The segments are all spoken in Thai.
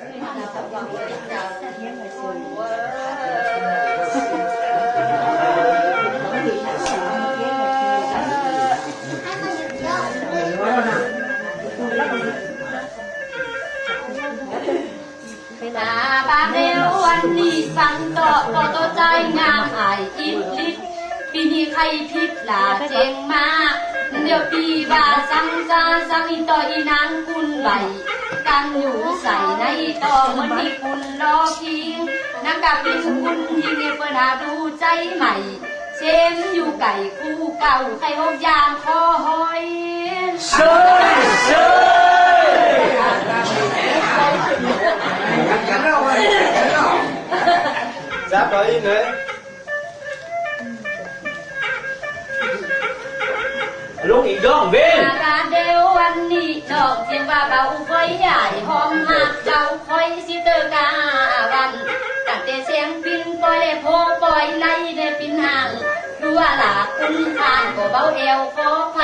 นาบาเดววันนี้ฟังต่อต่อต่อใจงามอายอิบลิบปีนี้ใครพิษลาเจงมา เดี๋ยวปีบาสังซาสังอีต่ออีนางกุนไหล กันอยู่ใส่ในต่อเมือนมีคุณรอพิงนักกับเป็นคุณยิงเนเปิดหาดูใจใหม่ เชมอยู่ไก่คู่เก่าใครหกยางคอหอยเชยเชยจับไปเลยลุงอีกย่องเว้น วันนี้ดอกเสียงว่าเบาคอยใหญ่หอมหักเจ้าคอยสิเตอกาวันตั้งแต่เสียงปินปล่อยเลยโพปล่อยไล่ได้ปินห่างรู้ว่าหลาคุณทานก็เบาเอวขอไฟ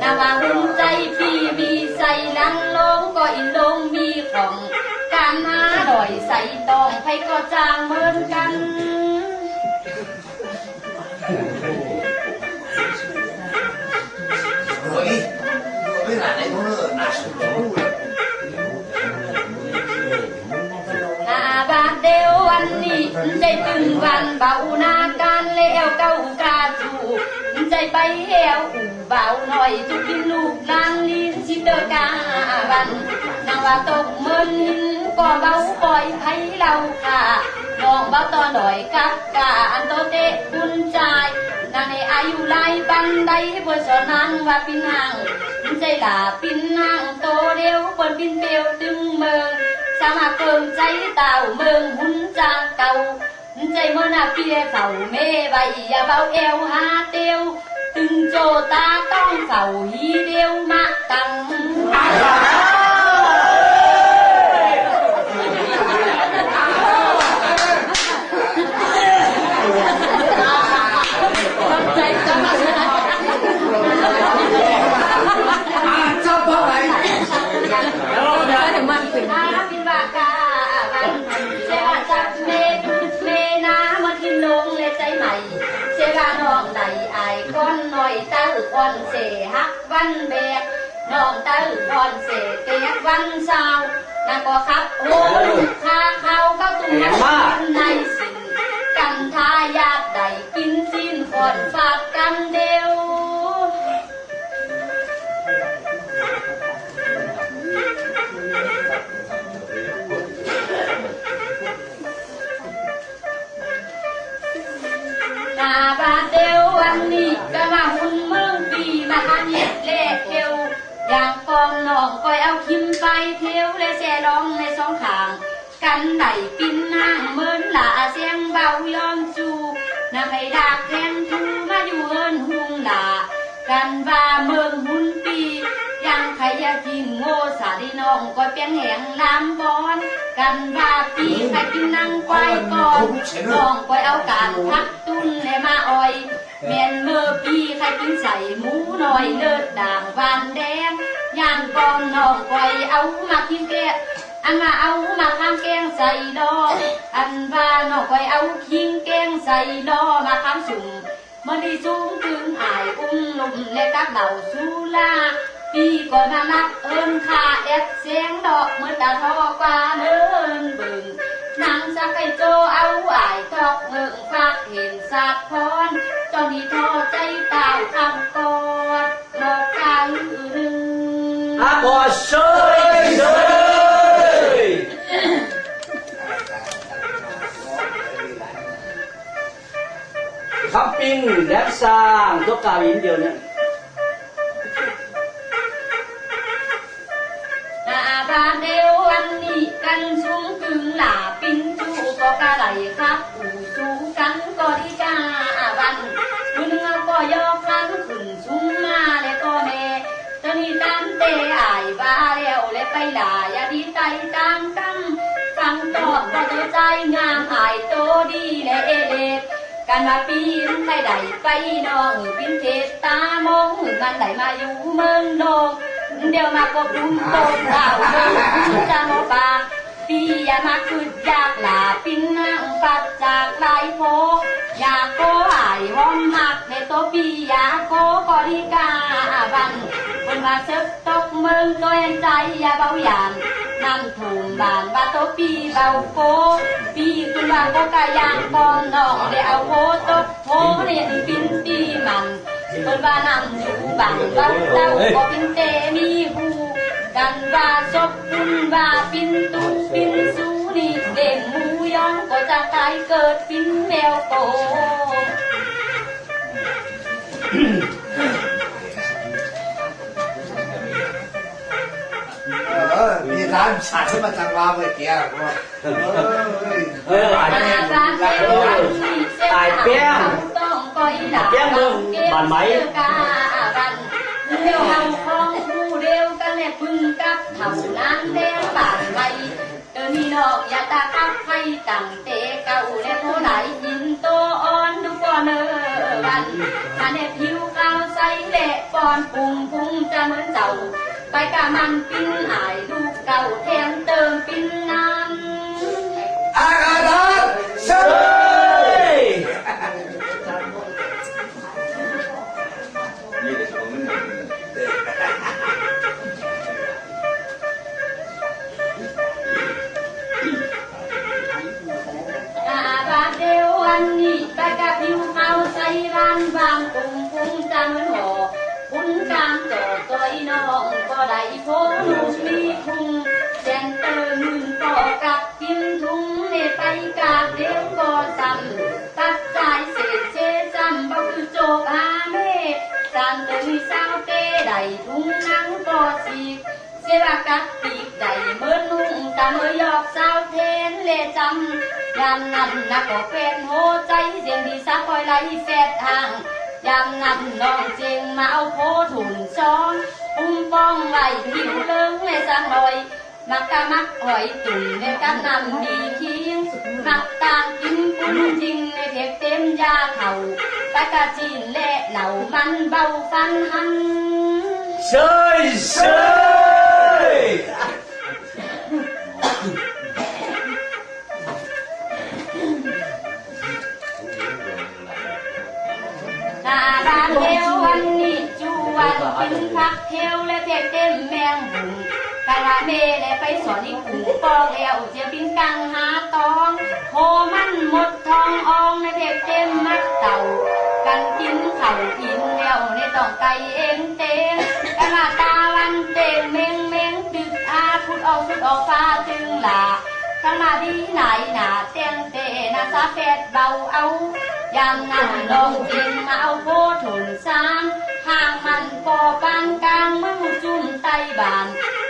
นาว่าหุ่นใจพี่มีใส่ลังลงก็อินลงมีของการหาดอยใส่ตองใครก็จางเหมือนกัน บาดเดววันนี้ใจตึงวันเบาหนาการแล้วเก้ากาจูใจไปเอวอู่เบาหน่อยจุกินลูกลางลิ้นสิเตอกาวันนางว่าตกเมินก็เบาปล่อยไผเราค่ะน้องเบาต่อหน่อยกับกาอันโตเตะบุญใจนางในอายุหลายปันใดบนสอนนางว่าปินนาง ใจหลาปินนางโตเร็วบนปินเปียวตึงเมือง สามารถเติมใจเต่าเมืองหุ่นจากเก่าใจเมื่อนาเปียเฝ้าเมใบอย่าเบาเอวหาเตียว ตึงโจตาต้องเฝ้าฮีเดียวมาตัง con sẽ hát văn bè. Nón tư con sẽ tiếng văn sao là có khắp hố lục kha khao các tu hát này xin cần tha giác đầy kinh xin hồn phạt căn đeo Hãy subscribe cho kênh Ghiền Mì Gõ Để không bỏ lỡ những video hấp dẫn เย็ดเล่เทวอย่างกองน้องคอยเอาคิมไปเที่ยวและแช่ร้องในสองขาง กันไหนปินนางเหมือนหลาเสียงเบายอมจูนาไปดากแทนทูมาอยู่เอินหุงหลา กันว่าเมืองหุ่นปียังใครอยากกินโง่สาดีน้องก็เปลี่ยนแหงลามบอน กันว่าปีใครกินนั่งควายก่อนน้องก็เอาการพักตุ้นให้มาอ่อย เมียนเมื่อปีใครกินใส่หมูหน่อยเลิศด่างวานแดงย่างก่อนน้องก็เอามากินแกะ อันว่าเอามาทำแกงใส่ดออันว่าน้องก็เอาคิงแกงใส่ดอมาทำสุ่ม มันได้สูงถึงอายอุ้มลุ่มและกับเหล่าสุลาปีก่อนมานับเอิญคาแอดเสียงดอกเหมือนตาทอกว่าเดินเบิ่ง นางสักไก่โจเอาอายทอกเมืองฝากเห็นสาดพรตอนนี้ทอใจเต่าคำกอดบอกกาลือรึงอาบอเชยเชยคำปิ้งแลบสร้างตัวกาวินเดียวเนี่ยอาบาเด ก็กะไหลครับอู่สูกันก็ดีกาวันคุณเงาก็ยอกคันขึ้นสูงมาและก็เมตอนนี้ตามเตอายบาแล้วและไปหลาอย่าดีใจตามกังฟังตอบว่าตัวใจงามอายโตดีและเอเลกันมาปีนไปใดไปน้องปินเทศตามองมันไหลมาอยู่เมืองนองเดี๋ยวมาก็บุญโตดาวเมืองจะโนปาปี ปียามาคืดอยากหลาปิ้นนั่งปัดจากลายโพอยากโกหายหอมหักในตัวปีอยากโกก็ดีกาบันคนมาเซบตกเมืองตัวเองใจอย่าเบาอย่างน้ำถุงบานบาตัวปีเบาโกปีคุณว่าโกกะยางกอนน้องได้เอาโพตกโพเรียนปิ้นตีมันคนว่านำอยู่บังเบาเต้าก็ปิ้นเตมีหู ว่าศพคุณว่าปินตูปินสูนี่เด่งมูยองก็จะตายเกิดปินแมวโตเออมีร้านฉันขึ้นมาจังหวะเมื่อกี้อะเออเฮ้ยเอออาจจะอาการเอวนี่เส้นตายเปี้ยงเปี้ยงเบิ่งบานไหมกาบันเดียวเฮาคลองคู่เดียวกันแหละพึ่ง เท่านั้นเดียวบานไว้เดินนี่นอกอย่าตาคับให้ตั้งเตะเก่าและผู้ไหลยินโตอ่อนทุกคนเออวันมาเนผิวขาใสเละปอนปุงพุงจะเหมือนเจ้าไปกะมันปิ้นอายลูกเก่าแถมเติมปิ้นน้ำอาอาดานเชิเก็ได้โพลูกมีพุงแจนเติมมืนต่อกับกินทุงเนไปกาเดียวก็ซ้ำตัดสายเศษเชจำบ่คือโจกอาเมจันเติมสาวเตไดทุงนังก็สีเสวากัดปีกได้เมื่อนุ่งตาเมื่อยอกสาวเทนเลจำยามนั้นนักก็เป็นโหใจเสียงดีสักคอยไหลแฟดทางยามนั้นน้องเจงมาเอาโพถุนซ้อนอุ้มป้อง hung phong lại hiểu lớn mê sang rồi mặc ca mắc hỏi tùng mê cát nằm đi khiến mặc ta. Kiếm cũng chính mê thiệt thêm gia thầu. Ta ca chỉ lệ lẩu văn bao phan hăng sơi sơi! Ta đang yêu anh กินผักเทวและเพกเต็มแมงบุ่งกะละเมและไปสอนอีกขุงปองแล้วเจะปินกังหาตองโคมันหมดทองอองในเพกเต็มมัดเต่า กันกินเข่ากินแล้วในต้องไก่เองเต็มกะละตาวันเต็มเมงเมงดึกอาพุดออกพุดออกฟ้าตึงหลาข้างมาดีไหนหนาเตียงเตนาซาเฟดเบาเอายามนั้นลงจริงมาเอาโพถุนซ้ำ hàng mặn bò ban càng măng chun tay bàn.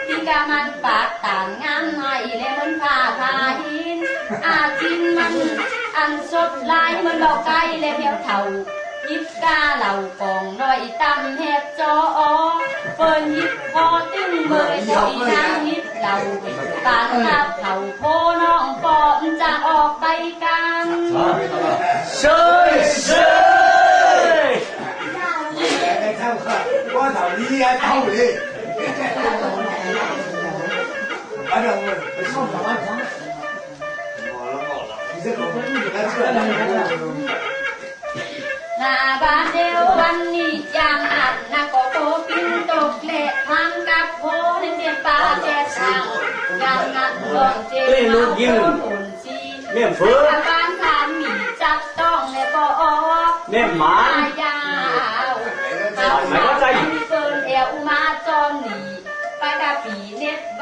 Tika mặn bạc tàn ngam này lên mân phà thà hin À chín măng ăn sốt lai mân bao cay lên heo thầu. Nhíp ca lầu còn nội tâm hết cho ó Phơn nhíp khó tưng mời tội sang nhíp lầu. Bạn ta thầu khô non phòm chàng ọt bay can Sơi sơi 我操，你也打不赢。反正我我上不完场。好了好了，你这个不是来这。那把牛万里江岸，那个波冰都来，他们家婆那边把街上，江岸东街，对，路经，面佛。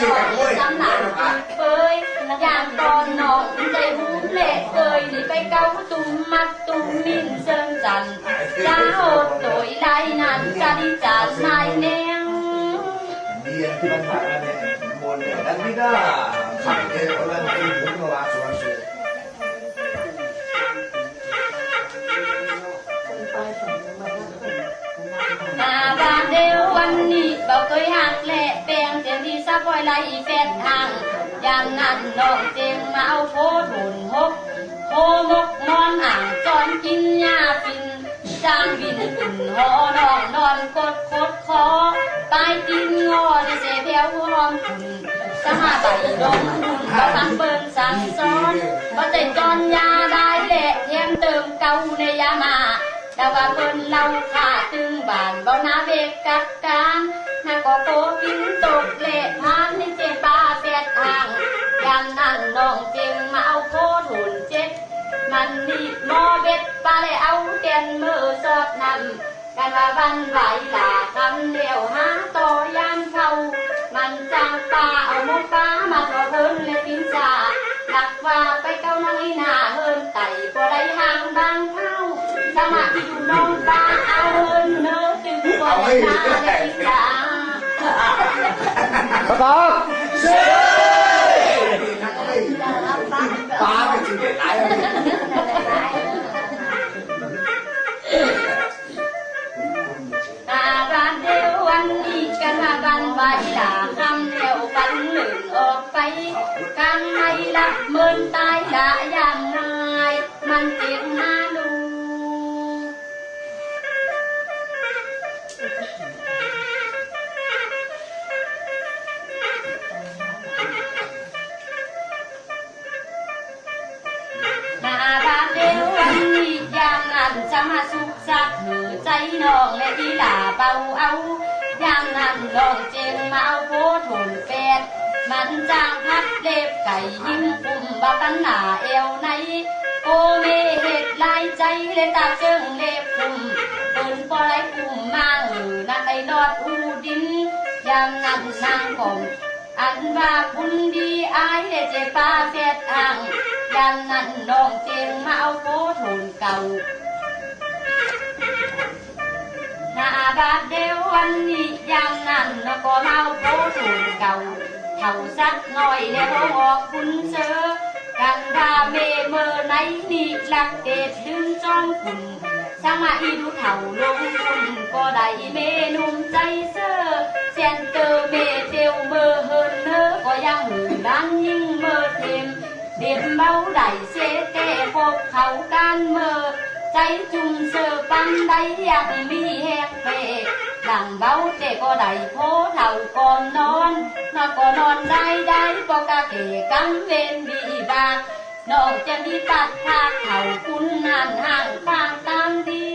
จำหลังเฟยอย่างตอนนอนใจหูเละเตยหนีไปเกาตุ้มมาตุ้มมินเชิงจันจ้าโหดโดยไรนั้นจะดิจันนายแนงเดียนที่มันผ่าแมาเนี่ยนเนี่ยดันนี่ก็ขับเดียวแล้วนเป็นหุ่นละส่วนส่านเดียววันนี้บอ bảo tôi hạt lệ สียงดีซับปล่อยไหลแฟนทาง อย่างนั้นน้องเจงมาเอาโพถุนหกโพมกนอนอ่างจอนกินหญ้าฟินจางบินขึ้นหอนอนนอนกดคดคอปลายตีนงอได้เสแผวหอมขุนสมาใบดงหุ่นก็สังเบิ่งสังซ้อนก็เต็จอนยาได้แหละเทียมเติมเก่าในยามา đào và con lau khả tương bản bao na về các can na có cố kính tột lệ man lên trên ba bẹt hàng. Gan nặng nong tiền mao khô thủn chết. Mặn nị mò vết ba lệ áo đen mơ giọt nằm. Gan và văn vải là cắm đều há to yam khâu mặn sang ba ở mốt phá mà thọ hơn lên phím già, lạc và bay cao năng y nà hơn tẩy có lấy hàng bang thao sama nong ba ơn nơ từ bỏ ta đây đã bà con ba cái chuyện để lại ta ra đeo ăn căn hà ban bay là khăm đeo bắn lượn ở bay can may lắm mơn ta nà ba nếu anh đi giang ngàn trăm hạ xúc sát thử cháy nòng lệ đi áo. Giang ngàn lòng trên mão phố thồn phẹt mắn giang thắt đẹp cày im cùng ba tấn là eo này cô mê hết lai cháy lên ta chân đẹp cùng ơn có lấy cùng mang ở nà tay đọt u đính. Giang ngàn sang còn พถุนแฟดมันจางพัดเล็บไก่ยิ้มปุ่มบักกันหนาเอวในโอเมเห็ดลายใจเลยตาเจิงเล็บปุ่มเปินปอไรปุ่มมาหือนักไอ้ดอดอูดินอย่างนั้นนางก่อน อันว่าบุญดีอายได้เจป้าเฟียดอ่างดังนั้นน้องเจงมาเอาโพถุนเก่าหน้าบาดเดียววันนี้อย่างนั้นน้องก็มาเอาโพถุนเก่าเท่าสักหน่อยแล้วออกคุณเซอกันดาเมเมอไหนนี่หลักเกตดึงจอมคุณ 像那一路头路，不过来没弄在色，先得没 theo mơ hơn nữa, có yang người nhưng mơ thêm, điểm bao đại sẽ kẻ phục khẩu can mơ, cháy chung sơ băng đáy giặc mi hẹn đằng bao trẻ có đầy phố thầu còn non, nó có non đai đai có cả kẻ cắm bên bị bạc. ดอกจะมีตัดขาเข่าคุณนานห่างข้างตามดี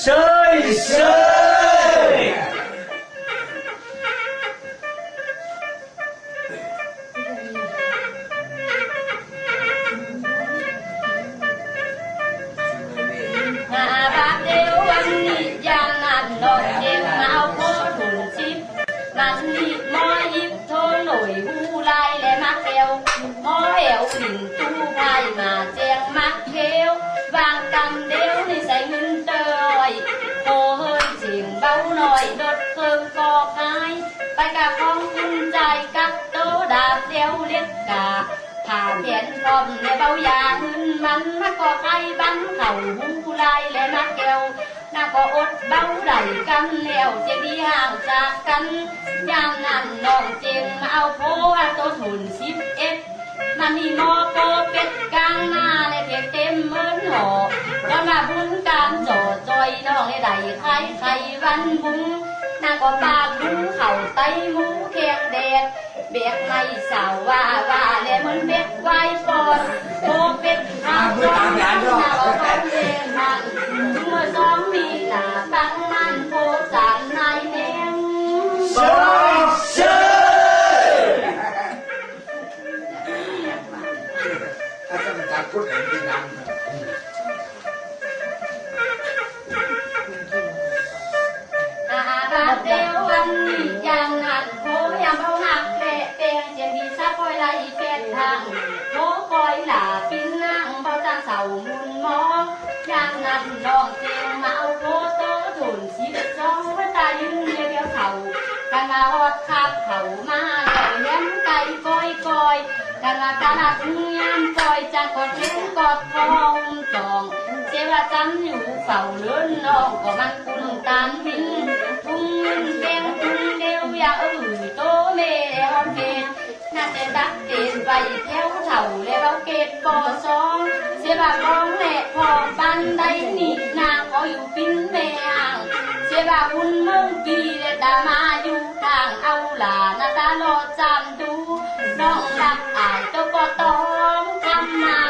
เชยเชย กาผ่าเพียนพร้อมในเบายาหึนมันมาก่อไก่บันเข่าหูลายและมักเอวน่าก็อดเบาได้กันแล้วเจะดีห่างจากกันอย่างนั้นน้องเจงเอาโพอาตัวถุนสิบเอ็ดมันมีหมอโปเป็ดกลางหน้าและเพียกเต็มเหมือนหอก็มาบุญกามจอจอยน้องไอ้ใดไข่ไข่วันบุญน่าก็ปากบุญเข่าไตหมูเคียงแดดเบียกไม่สาวว่า Oh. khắp khắp ma rồi nhân tay coi coi ta là ta là cũng nham coi cha có tiếng có phong tròn. Sẽ là tắm hữu phẩu lớn nó có mang cùng tám minh. Tung bên tung đeo ya ừ tố mê hôn mê na sẽ bắt tiền vậy theo thầu, lê bao kết bò xó. Sẽ bà con mẹ phò ban đây nị na có yêu pin mẹ. Sẽ bà quân mông kỳ để ta ma yêu 上阿啦拉那达罗占都，弄啦爱都不懂，阿妈。